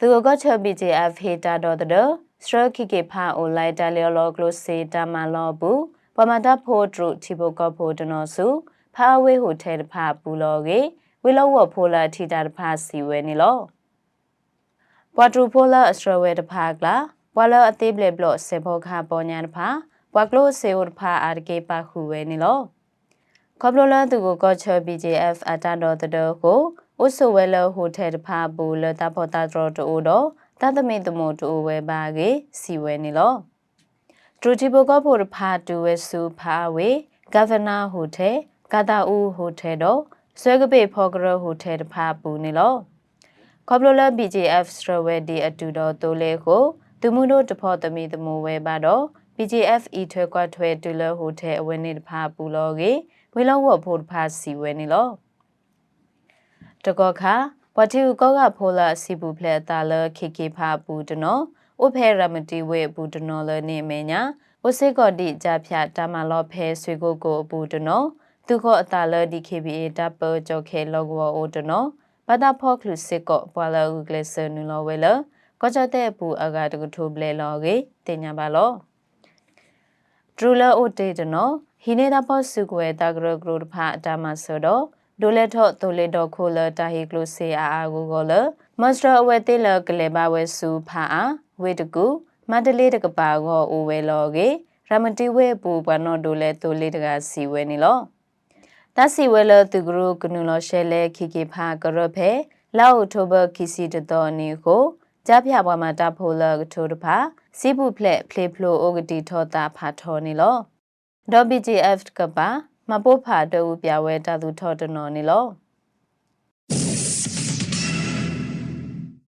ကိုကချဘီဂျေအဖ်ဟေတာဒေါ်တဲ့စထရခိကေဖာအိုလိုက်တလျောလောကလိုစေတမလောဘူးပမတာဖိုဒရုတီဘကဖိုဒနောစုဖာဝေဟိုထဲတဖာပူလောကေဝီလောဝဖိုလာထီတာတဖာစီဝဲနေလောပွာထရူဖိုလာအစထရဝဲတဖာကလာပွာလောအသေးဘလေဘလော့စေဘောခါပေါ်ညာတဖာပွာကလိုစေဝတဖာအာကေပါခုဝဲနေလောခေါပလိုလာသူကိုကောချ BJF အတာတော်တတော်ကို ဥဆဝဲလဟိုတယ်တဖာဘူလတာပေါ်တာတော်တူတော့တသမီတမို့တူဝဲပါကေစီဝဲနေလောဒရူတီဘကဖို့ဖာတူဝဲစုဖာဝေဂဗနာဟိုတယ်ကာတာဦးဟိုတယ်တော့ဆွဲကပေဖော်ကရဟိုတယ်တဖာပူနေလောခေါပလိုလာ BJF စထဝဲဒီအတူတော်တိုးလေကိုသူမှုတို့တဖော်သမီတမို့ဝဲပါတော့ BJF ဤထွဲကွာထွဲတူလဟိုတယ်အဝဲနေတဖာပူလောကေဝေလောဝဖို့တဖာစီဝဲနေလော တကောခါဝတိဥကောကဖိုလာစီပူဖလက်တာလခိခိဖာပူတနောဥဖေရမတိဝေပူတနောလနေမေညာဝစေကောတိကြဖြာတာမလောဖဲဆွေကိုကိုပူတနောသူခောအတာလဒီ KBA တပကြောခဲလောကဝအိုတနောပဒဖောကလုစစ်ကောပွာလာဥကလစနူလောဝဲလကောကြတဲ့ပူအကတကထုဘလေလောကေတင်ညာပါလောဒရူလာအိုတေတနောဟိနေတာဖောစုကွယ်တာဂရဂရုတဖာအတာမဆိုတော့ ဒိုလက်ထော့ဒိုလက်တော့ခိုလတာဟီကလိုဆေအာအာကိုကိုလမစတာအဝဲတေလကလေဘာဝဲစုဖာအာဝေတကူမန္တလေးတကပါကောအိုဝဲလောကေရမတိဝဲပူဘနောဒိုလက်ဒိုလက်တကစီဝဲနေလောတစီဝဲလသူဂရုကနုလောရှဲလဲခိခိဖာကရဖဲလောက်ထိုဘခိစီတတော်နီကိုကြပြဘွားမှာတဖိုလကထိုတဖာစီပုဖလက်ဖလေဖလိုအိုဂတီထောတာဖာထောနေလောဒေါ် BGF ကပါ မပုဖာတူပြဝဲတသူထောတနော်နေလော